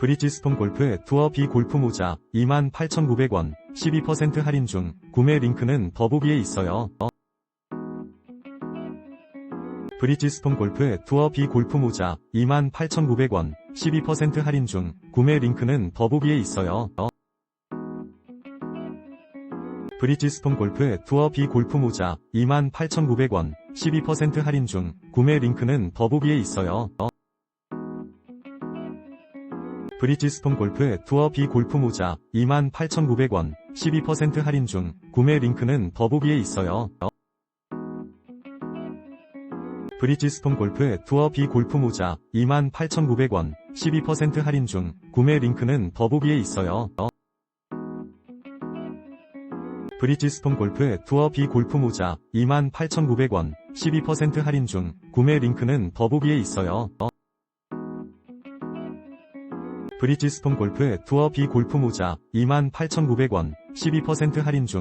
브리지스폰 골프 투어 B 골프 모자 28,900원 12% 할인 중 구매 링크는 더보기에 있어요. 브리지스폰 골프 투어 B 골프 모자 28,900원 12% 할인 중 구매 링크는 더보기에 있어요. 브리지스폰 골프 투어 B 골프 모자 28,900원 12% 할인 중 구매 링크는 더보기에 있어요. 브리지스폰 골프 투어 B 골프 모자 28,900원 12% 할인 중 구매 링크는 더보기에 있어요. 브리지스폰 골프 투어 B 골프 모자 28,900원 12% 할인 중 구매 링크는 더보기에 있어요. 브리지스폰 골프 투어 B 골프 모자 28,900원 12% 할인 중 구매 링크는 더보기에 있어요. 브리지스폰 골프 투어 B 골프 모자 28,900원 12% 할인 중